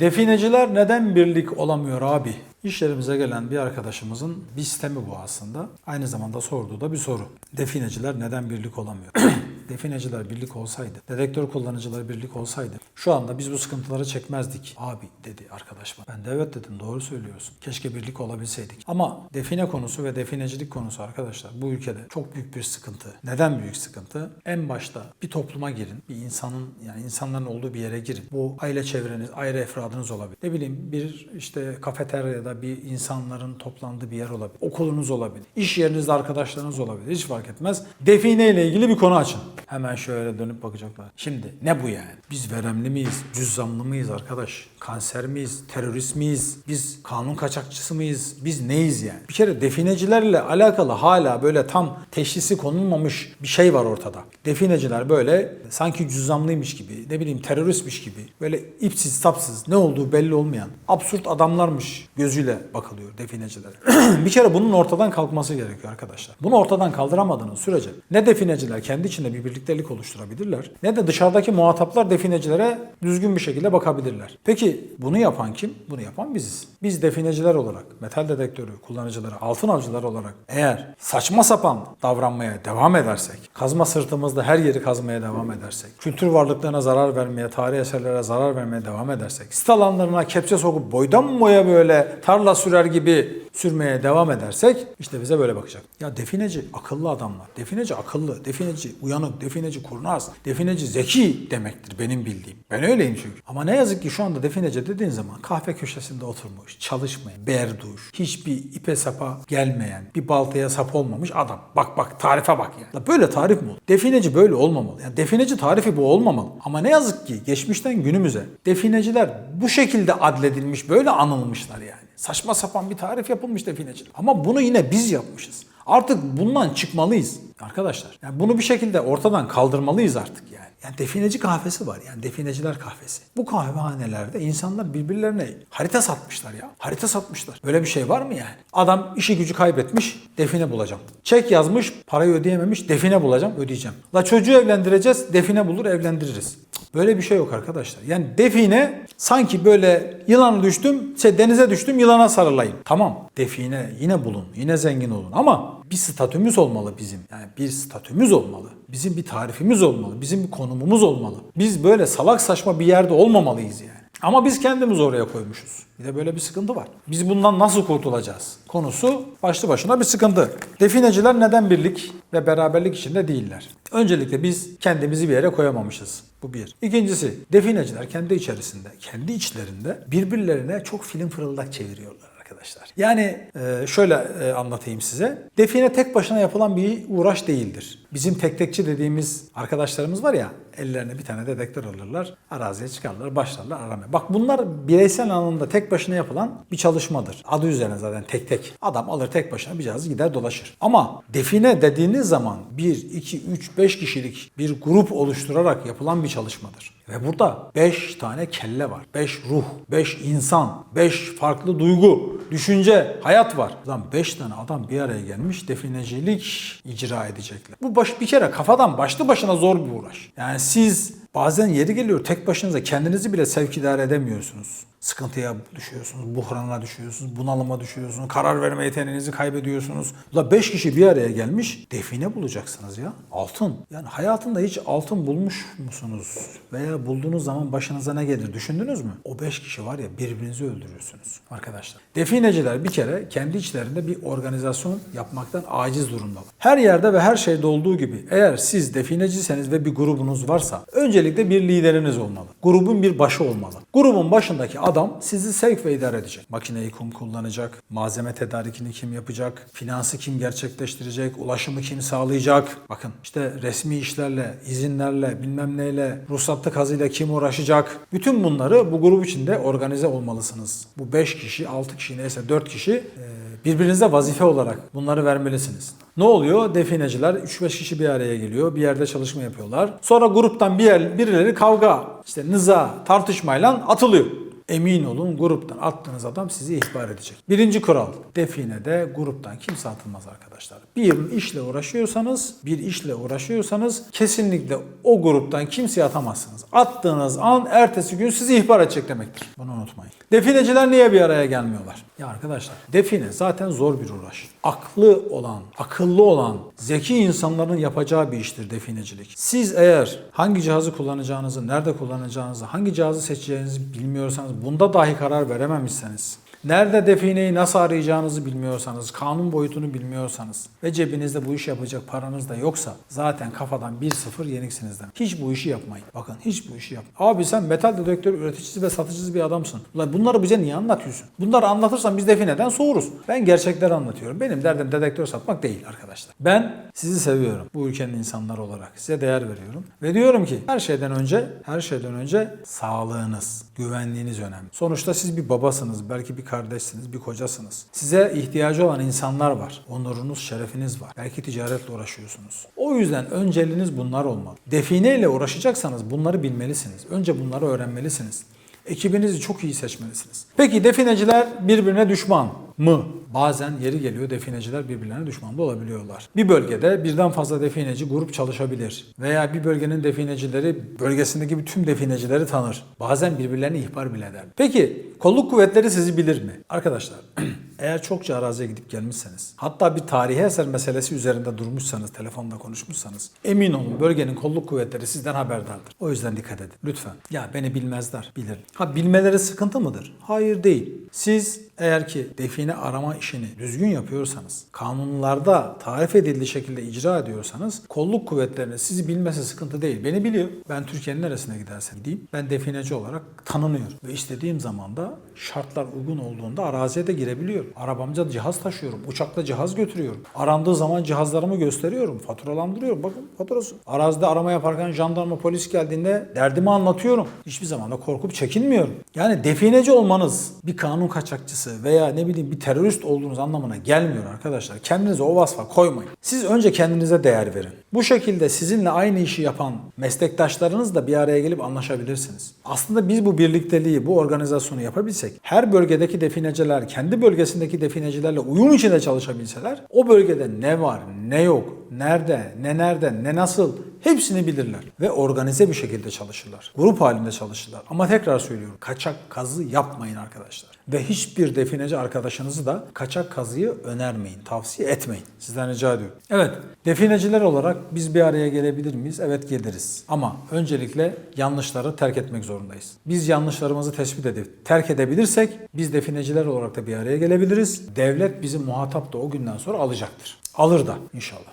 Defineciler neden birlik olamıyor abi? İş yerimize gelen bir arkadaşımızın bir sistemi bu aslında. Aynı zamanda sorduğu da bir soru. Defineciler neden birlik olamıyor? Defineciler birlik olsaydı, dedektör kullanıcıları birlik olsaydı şu anda biz bu sıkıntıları çekmezdik. Abi dedi arkadaş bana. Ben de evet dedim doğru söylüyorsun. Keşke birlik olabilseydik. Ama define konusu ve definecilik konusu arkadaşlar bu ülkede çok büyük bir sıkıntı. Neden büyük sıkıntı? En başta bir topluma girin. Bir insanın yani insanların olduğu bir yere girin. Bu aile çevreniz, aile efradınız olabilir. Ne bileyim bir işte kafeteryada bir insanların toplandığı bir yer olabilir. Okulunuz olabilir. İş yerinizde arkadaşlarınız olabilir. Hiç fark etmez. Define ile ilgili bir konu açın. Hemen şöyle dönüp bakacaklar. Şimdi ne bu yani? Biz veremli miyiz? Cüzzamlı mıyız arkadaş? Kanser miyiz? Terörist miyiz? Biz kanun kaçakçısı mıyız? Biz neyiz yani? Bir kere definecilerle alakalı hala böyle tam teşhisi konulmamış bir şey var ortada. Defineciler böyle sanki cüzzamlıymış gibi, ne bileyim teröristmiş gibi, böyle ipsiz sapsız ne olduğu belli olmayan absürt adamlarmış gözüyle bakılıyor definecilere. bir kere bunun ortadan kalkması gerekiyor arkadaşlar. Bunu ortadan kaldıramadığınız sürece ne defineciler kendi içinde bir birliktelik oluşturabilirler ne de dışarıdaki muhataplar definecilere düzgün bir şekilde bakabilirler. Peki bunu yapan kim? Bunu yapan biziz. Biz defineciler olarak, metal dedektörü kullanıcıları, altın avcılar olarak eğer saçma sapan davranmaya devam edersek, kazma sırtımızda her yeri kazmaya devam edersek, kültür varlıklarına zarar vermeye, tarihi eserlere zarar vermeye devam edersek, sit alanlarına kepçe sokup boydan boya böyle tarla sürer gibi sürmeye devam edersek işte bize böyle bakacak. Ya defineci akıllı adamlar. Defineci akıllı, defineci uyanık, defineci kurnaz, defineci zeki demektir benim bildiğim. Ben öyleyim çünkü. Ama ne yazık ki şu anda defineci dediğin zaman kahve köşesinde oturmuş, çalışmayan, berduş, hiçbir ipe sapa gelmeyen, bir baltaya sap olmamış adam. Bak bak tarife bak ya. Ya Böyle tarif mi olur? Defineci böyle olmamalı. Yani defineci tarifi bu olmamalı. Ama ne yazık ki geçmişten günümüze defineciler bu şekilde adledilmiş, böyle anılmışlar yani. Saçma sapan bir tarif yapılmış defineciler. Ama bunu yine biz yapmışız. Artık bundan çıkmalıyız arkadaşlar. Yani bunu bir şekilde ortadan kaldırmalıyız artık yani. Yani defineci kahvesi var yani defineciler kahvesi. Bu kahvehanelerde insanlar birbirlerine harita satmışlar ya. Harita satmışlar. Böyle bir şey var mı yani? Adam işi gücü kaybetmiş, define bulacağım. Çek yazmış, parayı ödeyememiş, define bulacağım, ödeyeceğim. La çocuğu evlendireceğiz, define bulur, evlendiririz. Böyle bir şey yok arkadaşlar. Yani define sanki böyle yılan düştüm, şey denize düştüm yılana sarılayım. Tamam define yine bulun, yine zengin olun ama bir statümüz olmalı bizim. Yani bir statümüz olmalı. Bizim bir tarifimiz olmalı. Bizim bir konumumuz olmalı. Biz böyle salak saçma bir yerde olmamalıyız yani. Ama biz kendimiz oraya koymuşuz. Bir de böyle bir sıkıntı var. Biz bundan nasıl kurtulacağız? Konusu başlı başına bir sıkıntı. Defineciler neden birlik ve beraberlik içinde değiller? Öncelikle biz kendimizi bir yere koyamamışız. Bu bir. İkincisi defineciler kendi içerisinde, kendi içlerinde birbirlerine çok film fırıldak çeviriyorlar arkadaşlar. Yani e, şöyle e, anlatayım size. Define tek başına yapılan bir uğraş değildir. Bizim tek tekçi dediğimiz arkadaşlarımız var ya ellerine bir tane dedektör alırlar, araziye çıkarlar, başlarlar aramaya. Bak bunlar bireysel anlamda tek başına yapılan bir çalışmadır. Adı üzerine zaten tek tek. Adam alır tek başına bir cihazı gider dolaşır. Ama define dediğiniz zaman 1, 2, 3, 5 kişilik bir grup oluşturarak yapılan bir çalışmadır. Ve burada 5 tane kelle var. 5 ruh, 5 insan, 5 farklı duygu, düşünce, hayat var. Lan 5 tane adam bir araya gelmiş definecilik icra edecekler. Bu baş, bir kere kafadan başlı başına zor bir uğraş. Yani siz bazen yeri geliyor tek başınıza kendinizi bile sevk idare edemiyorsunuz. Sıkıntıya düşüyorsunuz, buhrana düşüyorsunuz, bunalıma düşüyorsunuz, karar verme yeteneğinizi kaybediyorsunuz. La 5 kişi bir araya gelmiş define bulacaksınız ya. Altın. Yani hayatında hiç altın bulmuş musunuz? Veya bulduğunuz zaman başınıza ne gelir düşündünüz mü? O 5 kişi var ya birbirinizi öldürüyorsunuz arkadaşlar. Defineciler bir kere kendi içlerinde bir organizasyon yapmaktan aciz durumdalar. Her yerde ve her şeyde olduğu gibi eğer siz defineciyseniz ve bir grubunuz varsa öncelikle bir lideriniz olmalı. Grubun bir başı olmalı. Grubun başındaki adam sizi sevk ve idare edecek. Makineyi kim kullanacak? Malzeme tedarikini kim yapacak? Finansı kim gerçekleştirecek? Ulaşımı kim sağlayacak? Bakın işte resmi işlerle, izinlerle, bilmem neyle, ruhsatlı kazıyla kim uğraşacak? Bütün bunları bu grup içinde organize olmalısınız. Bu 5 kişi, 6 kişi neyse 4 kişi e, birbirinize vazife olarak bunları vermelisiniz. Ne oluyor? Defineciler 3-5 kişi bir araya geliyor. Bir yerde çalışma yapıyorlar. Sonra gruptan bir yer, birileri kavga, işte nıza, tartışmayla atılıyor. Emin olun gruptan attığınız adam sizi ihbar edecek. Birinci kural. Definede gruptan kimse atılmaz arkadaşlar. Bir işle uğraşıyorsanız, bir işle uğraşıyorsanız kesinlikle o gruptan kimseyi atamazsınız. Attığınız an ertesi gün sizi ihbar edecek demektir. Bunu unutmayın. Defineciler niye bir araya gelmiyorlar? Ya arkadaşlar define zaten zor bir uğraş. Aklı olan, akıllı olan, zeki insanların yapacağı bir iştir definecilik. Siz eğer hangi cihazı kullanacağınızı, nerede kullanacağınızı, hangi cihazı seçeceğinizi bilmiyorsanız, bunda dahi karar verememişseniz, Nerede defineyi nasıl arayacağınızı bilmiyorsanız, kanun boyutunu bilmiyorsanız ve cebinizde bu işi yapacak paranız da yoksa zaten kafadan 1-0 yeniksinizden. Hiç bu işi yapmayın. Bakın hiç bu işi yapmayın. Abi sen metal dedektör üreticisi ve satıcısı bir adamsın. Ulan bunları bize niye anlatıyorsun? Bunları anlatırsan biz defineden soğuruz. Ben gerçekleri anlatıyorum. Benim derdim dedektör satmak değil arkadaşlar. Ben sizi seviyorum. Bu ülkenin insanları olarak size değer veriyorum. Ve diyorum ki her şeyden önce, her şeyden önce sağlığınız, güvenliğiniz önemli. Sonuçta siz bir babasınız, belki bir kardeşsiniz, bir kocasınız. Size ihtiyacı olan insanlar var. Onurunuz, şerefiniz var. Belki ticaretle uğraşıyorsunuz. O yüzden önceliğiniz bunlar olmalı. Define ile uğraşacaksanız bunları bilmelisiniz. Önce bunları öğrenmelisiniz. Ekibinizi çok iyi seçmelisiniz. Peki defineciler birbirine düşman mı? Bazen yeri geliyor defineciler birbirlerine düşman da olabiliyorlar. Bir bölgede birden fazla defineci grup çalışabilir. Veya bir bölgenin definecileri bölgesindeki bütün definecileri tanır. Bazen birbirlerine ihbar bile eder. Peki kolluk kuvvetleri sizi bilir mi? Arkadaşlar eğer çokça araziye gidip gelmişseniz, hatta bir tarihi eser meselesi üzerinde durmuşsanız, telefonda konuşmuşsanız, emin olun bölgenin kolluk kuvvetleri sizden haberdardır. O yüzden dikkat edin. Lütfen. Ya beni bilmezler, bilir. Ha bilmeleri sıkıntı mıdır? Hayır değil. Siz eğer ki define arama işini düzgün yapıyorsanız, kanunlarda tarif edildiği şekilde icra ediyorsanız, kolluk kuvvetlerinin sizi bilmesi sıkıntı değil. Beni biliyor. Ben Türkiye'nin neresine gidersem gideyim, ben defineci olarak tanınıyorum. Ve istediğim zaman da şartlar uygun olduğunda araziye de girebiliyorum. Arabamca cihaz taşıyorum, uçakla cihaz götürüyorum. Arandığı zaman cihazlarımı gösteriyorum, faturalandırıyorum. Bakın faturası. Arazide arama yaparken jandarma polis geldiğinde derdimi anlatıyorum. Hiçbir zaman da korkup çekinmiyorum. Yani defineci olmanız bir kanun kaçakçısı veya ne bileyim bir terörist olduğunuz anlamına gelmiyor arkadaşlar. Kendinize o vasfa koymayın. Siz önce kendinize değer verin. Bu şekilde sizinle aynı işi yapan meslektaşlarınız da bir araya gelip anlaşabilirsiniz. Aslında biz bu birlikteliği, bu organizasyonu yapabilsek, her bölgedeki defineciler kendi bölgesindeki definecilerle uyum içinde çalışabilseler, o bölgede ne var, ne yok, nerede, ne nerede, ne nasıl hepsini bilirler ve organize bir şekilde çalışırlar. Grup halinde çalışırlar. Ama tekrar söylüyorum, kaçak kazı yapmayın arkadaşlar. Ve hiçbir defineci arkadaşınızı da kaçak kazıyı önermeyin, tavsiye etmeyin. Sizden rica ediyorum. Evet, defineciler olarak biz bir araya gelebilir miyiz? Evet geliriz. Ama öncelikle yanlışları terk etmek zorundayız. Biz yanlışlarımızı tespit edip terk edebilirsek biz defineciler olarak da bir araya gelebiliriz. Devlet bizi muhatap da o günden sonra alacaktır. Alır da inşallah.